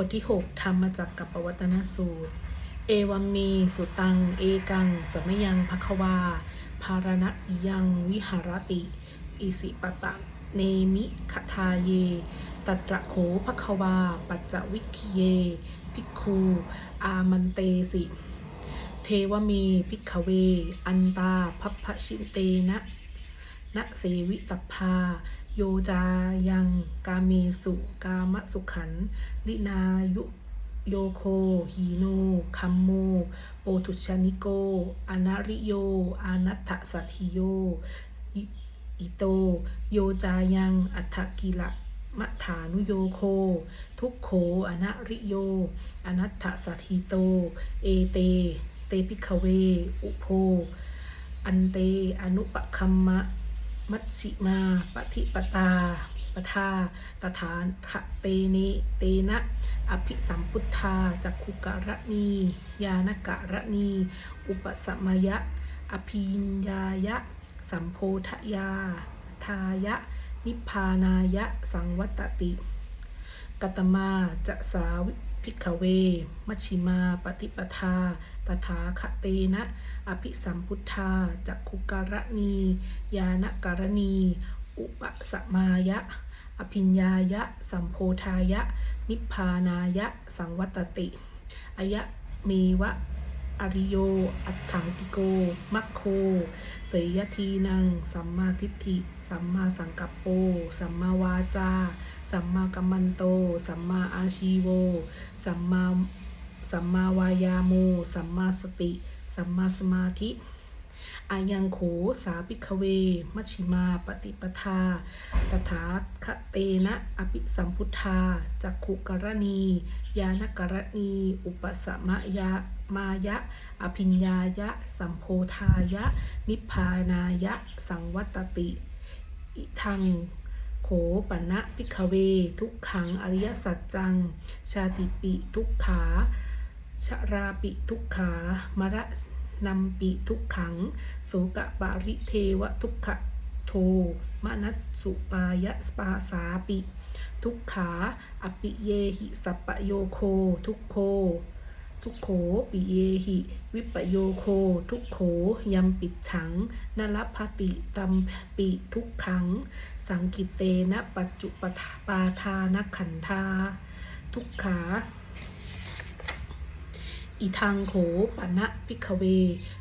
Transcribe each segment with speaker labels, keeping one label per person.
Speaker 1: บทที่ 6ธรรมจักกับปวัตนสูตร เอวัมเมสุตัง เอกัง สมยังภควา ภารณสิยัง วิหารติ อิสิปตะ เนมิคทาเยตัตระโขภควา ปัจจวิคิเย ภิกคู อามันเตสิ เทวเม ภิกขเว อันตาพัพพชินเตนะ นะเสวิตพา โยจายัง กาเมสุ กามสุขัน ลินายุโยโคหีโน คัมโมโปทุชานิโก อนาริโย อานัตถสัทธิโย อิโต โยจายัง อัฏฐกิละมัฐานุโยโค ทุกโขอนาริโย อนัตถสัทธิโต เอเต เตปิคเว อุโพ อันเต อนุปคัมมะ มัชชิมาปฏิปตาปทาตถาทะเตเนเตนะอภิสัมพุทธาจักขุกะระนียานกะระนีอุปสมยะ อภิญญายะ สัมโพธยา ทายะ นิพพานายะ สังวัตติ กตมาจะสาวิ ภิกขเว มัชชิมา ปฏิปทา ตถาคเตนะ อภิสัมพุทธา จักขุการณี ยานการณี อุปสมายะ อภิญญายะ สัมโพธายะ นิพพานายะ สังวัตติ อายะเมวะ อริโย อัตถังติโก มัคโค เสยยทีนัง สัมมาทิฏฐิ สัมมาสังกัปโป สัมมาวาจา สัมมากัมมันโต สัมมาอาชีโว สัมมา สัมมาวายาโม สัมมาสติ สัมมาสมาธิ อายังโขสาปิคเว มัชิมาปฏิปทา ตถาคเตนะอภิสัมพุทธา จักขุกรณี ยานกรณี อุปสมยามายะ อภิญญายะ สัมโพธายะ นิพพานายะ สังวัตติ อิทังโขปณะพิกเว ทุกขังอริยสัจจัง ชาติปิทุกขา ชราปิทุกขามระ นัมปิทุกขัง โสกะปาริเทวทุกขโทมนัสสุปายะสปาสาปิ ทุกขาอปิเยหิสัปปโยโค ทุกโค ทุกโขปิเยหิ วิปโยโค ทุกโขยัมปิดฉังนลภติตัมปิทุกขัง สังกิเตนะปัจจุปปาทานขันธา ทุกขา อีทางโขปณะพิกเว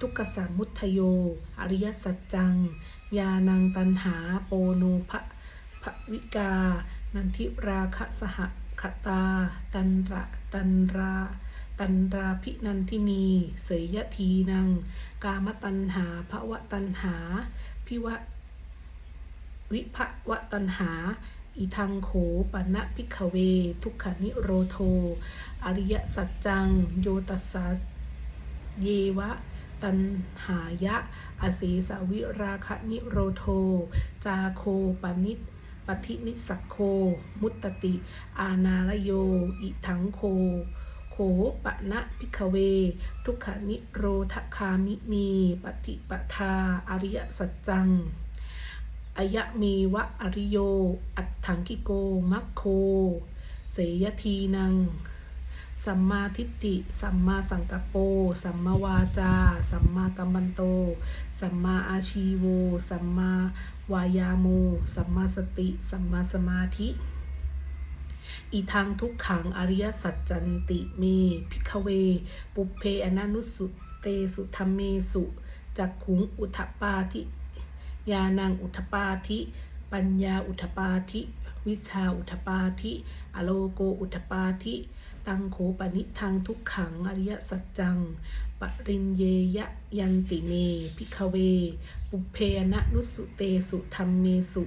Speaker 1: ทุกขสามุทโย อริยสัจจัง ยานังตันหาโปโนภะภวิกา นันทิราคะสหคตา ตันระตันราตันราพินันทินีเสยยทีนัง กามตันหาภวะตันหา พิวะวิภวะตันหา อีทังโขปณะพิกขเว ทุกขนิโรโท อริยสัจจัง โยตัสสาเยวะ ตันหายะ อสีสวิราคะนิโรโท จาโคปนิตปฏินิสสโค มุตตติ อานาลโย อิทังโคโขปะนะพิกขเว ทุกขนิโรธคามินี ปฏิปทา อริยสัจจัง อายะเมวะอริโย อัตถังกิโก มัคโค เสยทีนัง สัมมาทิฏฐิ สัมมาสังกัปโปสัมมาวาจา สัมมากัมมันโต สัมมาอาชีโว สัมมาวายาโม สัมมาสติ สัมมาสมาธิอีทางทุกขังอริยสัจจันติเมพิกเว ปุเพอนานุสุเตสุธรรมเมสุจักขุงอุทปาทิ ยานังอุทปาธิ ปัญญาอุทปาธิ วิชาอุทปาธิ อโลโกอุทปาธิ ตังโขปนิทางทุกขังอริยสัจจัง ปรินเยยะยันติเม พิกเว ปุเพนะนุสุเตสุธรรมเมสุ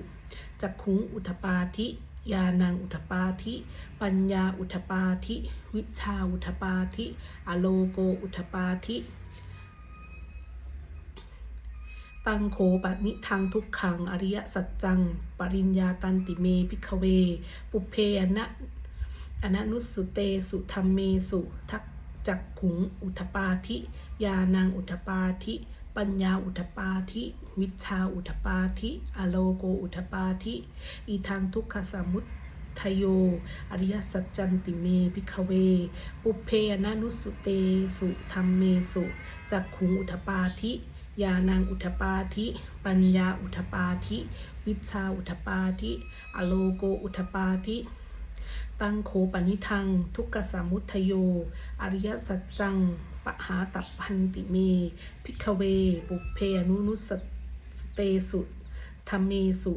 Speaker 1: จักขุงอุทปาธิยานังอุทปาธิ ปัญญาอุทปาธิ วิชาอุทปาธิ อโลโกอุทปาธิ ตังโขปนิทางทุกขัง อริยสัจจัง ปริญญาตันติเมพิกเว ปุเพอนะอนันุสุเตสุธรรมเมสุทักจักขุงอุทปาธิยานังอุทปาธิ ปัญญาอุทปาธิ วิชาอุทปาธิ อโลโกอุทปาธิ อีทางทุกขสมุตทโย อริยสัจจันติเมพิกเว ปุเพอนานุสุเตสุธรรมเมสุจักขุงอุทปาธิ ยานังอุทปาธิ ปัญญาอุทปาธิ วิชาอุทปาธิ อโลโกอุทปาธิ ตังโขปนิทัง ทุกขสมุทโย อริยสัจจัง ปหาตัปพันติเม พิกเว ปุเพอนุนุสเตสุธรรมเมสุ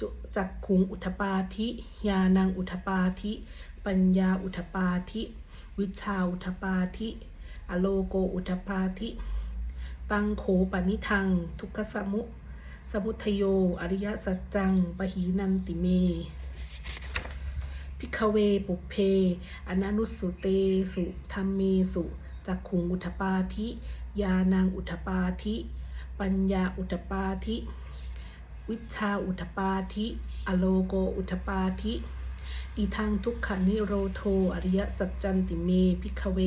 Speaker 1: จุจักขุงอุทปาธิยานังอุทปาธิ ปัญญาอุทปาธิ วิชชาอุทปาธิ อโลโกอุทปาธิ ตังโขปนิทัง ทุกขสมุ สมุทโย อริยสัจจัง ปหีนันติเมพิกเวปุเพ อนานุสุเตสุธรรมเมสุจักขุงอุทปาธิยานังอุทปาธิ ปัญญาอุทปาธิ วิชชาอุทปาธิ อโลโกอุทปาธิอีทางทุกขานิโรโท อริยสัจจันติเม พิกเว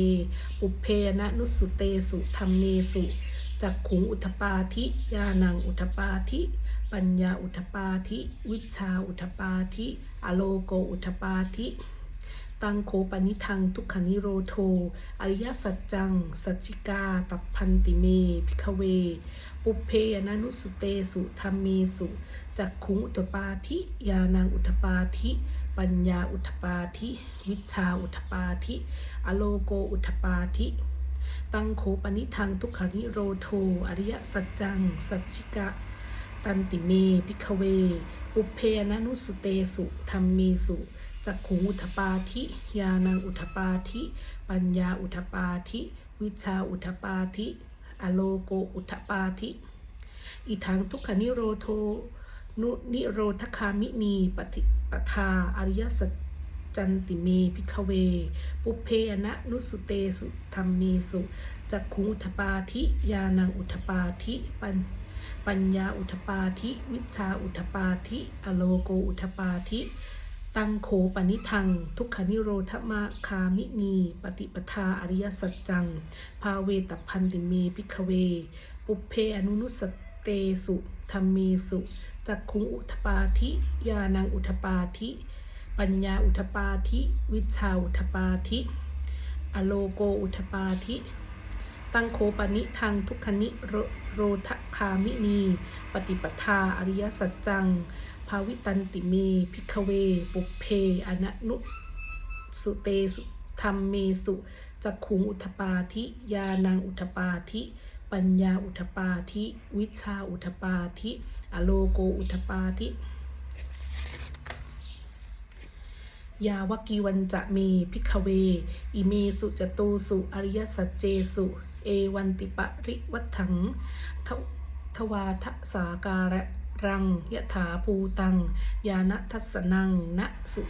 Speaker 1: ปุเพนะนุสุเตสุธรรมเมสุ จักขุงอุทปาธิยานังอุทปาธิ ปัญญาอุทปาธิ วิชาอุทปาธิ อโลโกอุทปาธิตังโคปนิทังทุกขนิโรโท อริยสัจจัง สัจจิกา ตัพพันติเม พิกเว ปุเพยนานุสุเตสุธรรมเมสุจักขุงอุทปาธิยานังอุทปาธิ ปัญญาอุทปาธิ วิชชาอุทปาธิ อโลโกอุทปาธิ ตังโขปนิทังทุกขานิโรโท อริยสัจจัง สัจจิกะ ตันติเม พิกเว ปุเพนะนุสุเตสุธรรมเมสุจักขุงอุทปาธิยานังอุทปาธิ ปัญญาอุทปาธิ วิชาอุทปาธิ อโลโกอุทปาธิอีทางทุกขานิโรโทนุนิโรธคามินีปฏิปทาอริยสัจ จันติเมพิกเว ปุเพนะนุสุเตสุธรรมเมสุจักขุงอุทปาธิยานังอุทปาธิปัญปัญญาอุทปาธิ วิชาอุทปาธิ อโลโกอุทปาธิ ตังโขปนิทัง ทุกขนิโรธมาคามินี ปฏิปทาอริยสัจจัง ภาเวตพันติเมพิกเว ปุเพอนุนุสเตสุธรรมเมสุจักขุงอุทปาธิ ยานังอุทปาธิ ปัญญาอุทปาธิ วิชาอุทปาธิ อโลโกอุทปาธิ ตั้งโคปนิทังทุกขนิโรโรทคามินี ปฏิปทาอริยสัจจัง ภาวิตันติเม พิกเว ปุเพอนะนุสุเตสุธรรมเมสุจักขุงอุทปาธิ ยานังอุทปาธิ ปัญญาอุทปาธิ วิชาอุทปาธิ อโลโกอุทปาธิ ยาวกีวันจะเมพิกเว อิเมสุจตูสุอริยสัจเจสุ เอวันติปริวัถังทวทวาทสาการะรังยะถาภูตัง ยานทัสนังนะสุ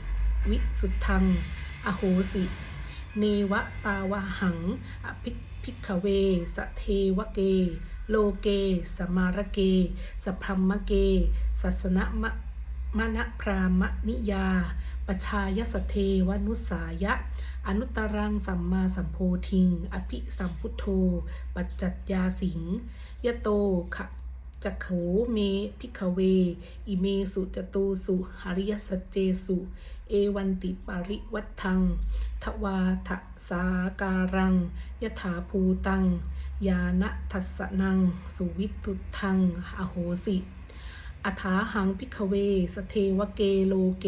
Speaker 1: วิสุทัง อโหสิ เนวตาวหัง อภิพิกเว สเทวเก โลเก สมารเก สพรมมเก สัสนะมะมณพรามนิยา ปชายสเทวนุสายะ อนุตรังสัมมาสัมโพธิง อภิสัมพุทโธ ปัจจัตยาสิงยะโตขะจักโขเมพิกเว อิเมสุจตูสุหริยสเจสุ เอวันติปาริวัตทัง ทวาทะสาการัง ยถาภูตัง ยานะทัสสนัง สุวิทุทัง อโหสิ อัฐาหังพิกเว สเทวเกโลเก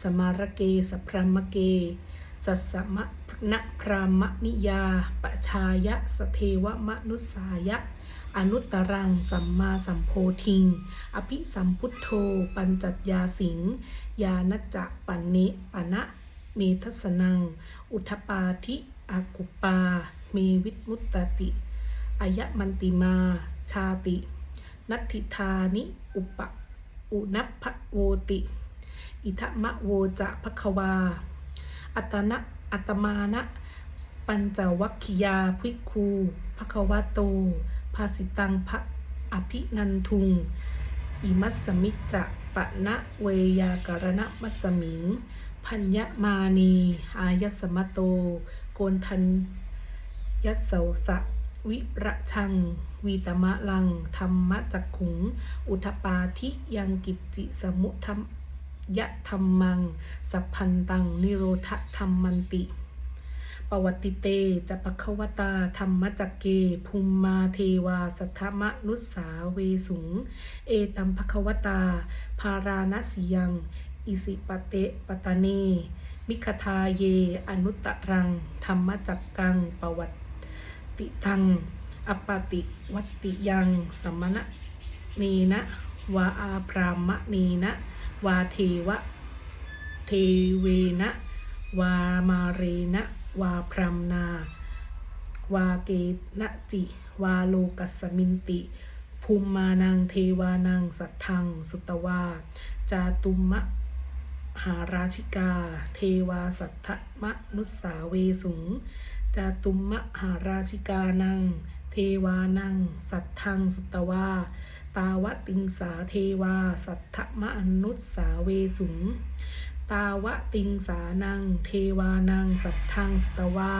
Speaker 1: สมารเกสพรมเก สัสะมะนะพรามนิยาปชายะสเทวมนุสายะ อนุตตรัง สัมมาสัมโพธิง อภิสัมพุทโธ ปัญจัตยาสิง ยาณจปันนิปะนะเมทัสนัง อุทปาธิอากุปา เมวิตมุตตติ อายะมันติมา ชาติ นัตถิธานิ อุปอุนัพโวติ อิทะมะโวจะภควา อัตนะอัตมานะ ปัญจวัคคิยาภิกคูภควาโต ภาสิตังพระอภินันทุง อิมัสมิจจะปะนะเวยาการณมัสมิง พัญญมานี อายสมโต โกนทันยัสเสาสะ วิระชัง วีตมะลัง ธรรมจักขุง อุทปาธิยังกิจจิสมุธรรมยะธรรมัง สัพพันตัง นิโรธธรรมมันติ ปวัตติเตจะปะควตา ธรรมจักเก ภูมิมาเทวา สัทธมนุสสาเวสุง เอตัมภควตาภาราณสิยัง อิสิปะเตปตะเน มิคทาเย อนุตตรัง ธรรมจักกัง ปวัต ติตังอปติวัติยังสมณะเนนะวาอาพรามะเนนะวาเทวะเทเวนะวามาเรนะวาพรามนาวาเกนะจิ วาโลกัสมินติ ภูมิมานังเทวานังสัทธัง สุตวา จาตุมะหาราชิกา เทวาสัทธมนุสสาเวสุง จาตุมมะหาราชิกานัง เทวานัง สัทธังสุตวา ตาวติงสาเทวา สัทธมะอนุสสาเวสุง ตาวติงสานัง เทวานัง สัทธังสุตวา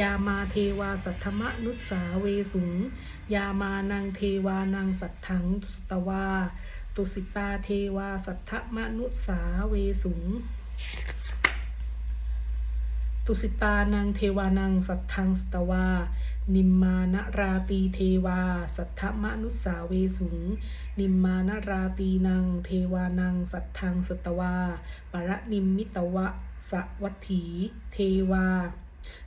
Speaker 1: ยามาเทวาสัทธมะนุสสาเวสุง ยามานังเทวานังสัทธังสุตวา ตุสิตาเทวาสัทธมะนุสสาเวสุง ตุสิตานังเทวานังสัทธังสตวา นิมมานราตีเทวา สัทธมนุสสาเวสุง นิมมานราตีนัง เทวานังสัทธังสตวา ปรนิมมิตวะสวัตถี เทวา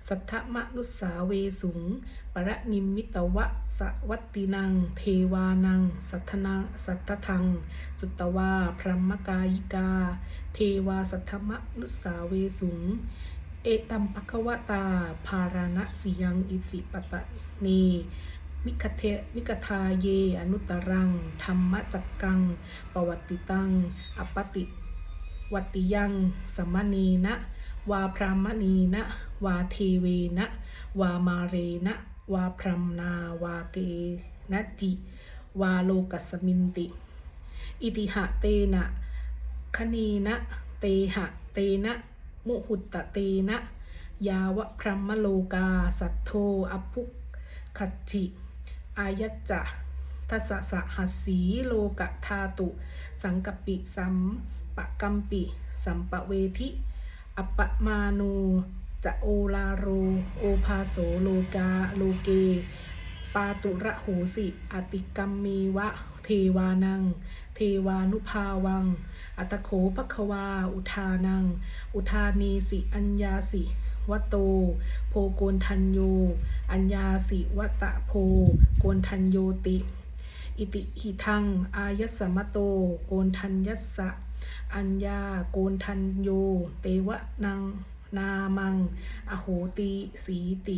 Speaker 1: สัทธมนุสสาเวสุง ปรนิมมิตวะสวัตตินัง เทวานัง สัทธนังสัทธทัง สุตวา พรหมกายิกา เทวาสัทธมนุสสาเวสุง เอตัมภควตา ภาราณสิยังอิสิปตะเนมิคเทมิกทาเย อนุตรัง ธรรมจักกัง ปวัตติตัง อปปติวัตติยังสมณีนะ วาพรามณีนะ วาเทเวนะ วามาเรนะ วาพรมนาวาเกนะจิ วาโลกัสมินติ อิติหะเตนะคณีนะ เตหะ เตนะ มุหุตตะเตนะ ยาวะพรหมโลกา สัทโทอภุคัจฉิอายัจจะทัสสะหัสสีโลกะธาตุ สังกปิสัมปะกัมปิ สัมปะเวทิ อปปะมานูจะโอลาโร โอภาโสโลกา โลเก ปาตุระโหสิ อติกัมมีวะ เทวานัง เทวานุภาวัง อัตโขปะควา อุทานัง อุทานีสิอัญญาสิวะโต โพโกนทันโย อัญญาสิวะตะโพโกนทันโยติ อิติหิทัง อายัสมโต โกนทันยัสสะ อัญญาโกนทันโย เตวะนัง นามัง อโหติ สีติ